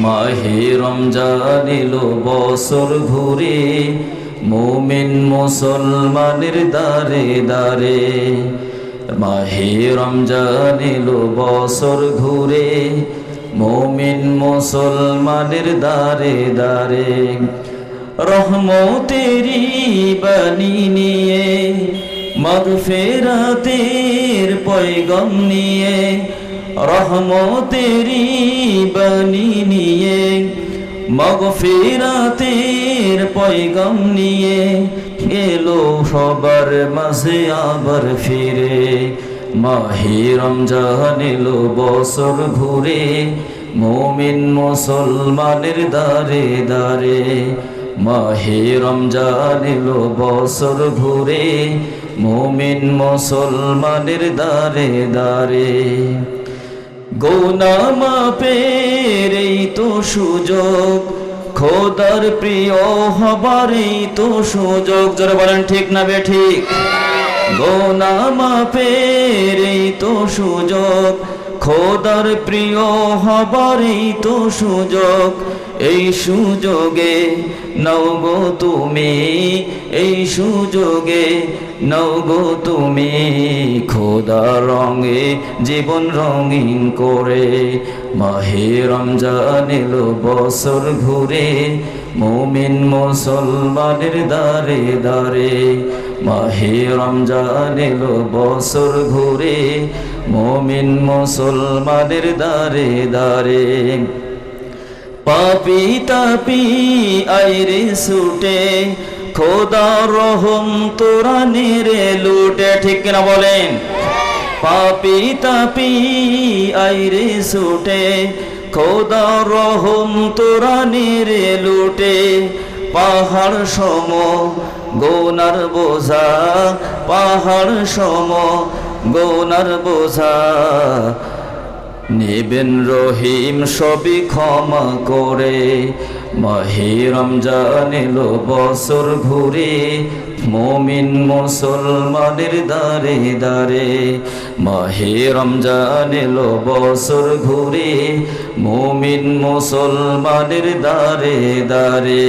মাহে রমজান এলো বছর ঘুরে মোমিন মুসলমানের দারে দারে মাহে রমজান এলো বছর ঘুরে মোমিন মুসলমানের দারে দারে রহমতেরি বাণী নিয়ে মগফেরাতের পয়গম নিয়ে রহমতেরি বাণী নিয়ে মগফিরাতের পয়গম নিয়ে এলো সবার মাঝে আবার ফিরে। মাহে রমজান এলো বছর ঘুরে মোমিন মুসলমানের দারে দারে মাহে রমজান এলো বছর ঘুরে মোমিন মুসলমানের দারে দারে গোনা মাপের এই তো সুযোগ। খোদার প্রিয় হবারই তো সুযোগ। জোরে বলেন, ঠিক না বে, ঠিক? গোনা মাপের তো সুযোগ। খোদার প্রিয় হবার এই তো সুযোগ। এই সুযোগে নৌগো তুমি, এই সুযোগে নৌগো তুমি। খোদা রঙে জীবন রঙিন করে, মাহে রমজান এলো বছর ঘুরে, মোমিন মুসলমানের দারে দারে মাহে রমজান বছর ঘুরে মোমিন মুসলমানের দারে দারে পাপি তাপি আইরে সুটে খোদা রহম তোরা নেরে লুটে, ঠিক কিনা বলেন? পাপি তাপি আইরে সুটে খোদা রহম তোরা নেরে লুটে, পাহাড় সম গোনার বোঝা, পাহাড় সম গোনার বোঝা। নিবেন রহিম সবই ক্ষমা করে, মাহে রমজান এলো বছর ঘুরে। মমিন মুসলমানের দারে দারে মাহে রমজান এলো বছর ঘুরে। মমিন মুসলমানের দারে দারে